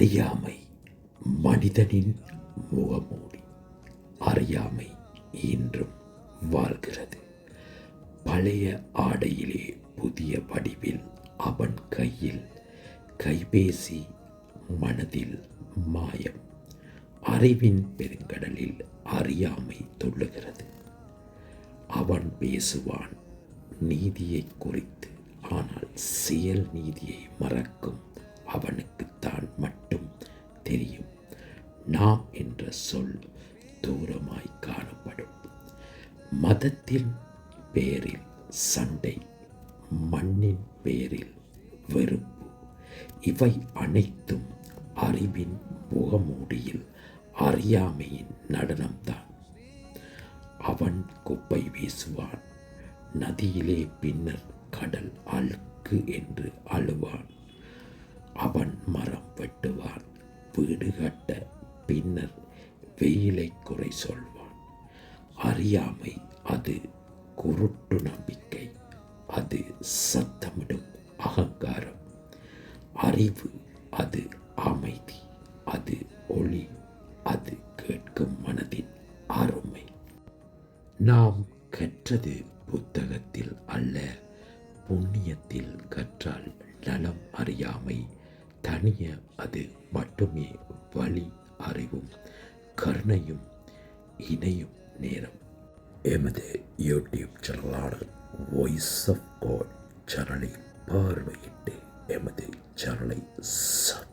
அறியாமை மனிதனின் முகமூடி. அறியாமை இன்றும் வாழ்கிறது. பழைய ஆடையிலே புதிய வடிவில் அவன் கையில் கைபேசி மனதில் மாயம். அறிவின் பெருங்கடலில் அறியாமை தொள்ளுகிறது. அவன் பேசுவான் நீதியை குறித்து ஆனால் செயல் நீதியை மறக்கும் அவனுக்கு நாம் என்ற சொல் தூரமாய் காணப்படும். மதத்தின் பேரில் சண்டை மண்ணின் பேரில் வெறுப்பு இவை அனைத்தும் அறிவின் முகமூடியில் அறியாமையின் நடனம்தான். அவன் குப்பை வீசுவான் நதியிலே பின்னர் கடல் அழுக்கு என்று அழுவான். அவன் மரம் வெட்டுவான் வீடு கட்ட பின்னர் வெயிலை குறை சொல்வான். அறியாமை அது குருட்டு நம்பிக்கை அது சத்தமிடும் அகங்காரம். அறிவு அது அமைதி அது ஒளி அது கேட்கும் மனதின் அருமை. நாம் கற்றது புத்தகத்தில் அல்ல புண்ணியத்தில் கற்றால் நலம் அறியாமை தனிய அது மட்டுமே வழி அறிவும் கருணையும் இணையும் நேரம். எமது யூடியூப் சேனலான வாய்ஸ் ஆஃப் காட் சேனலை பார்வையிட்டு எமது சேனலை சப்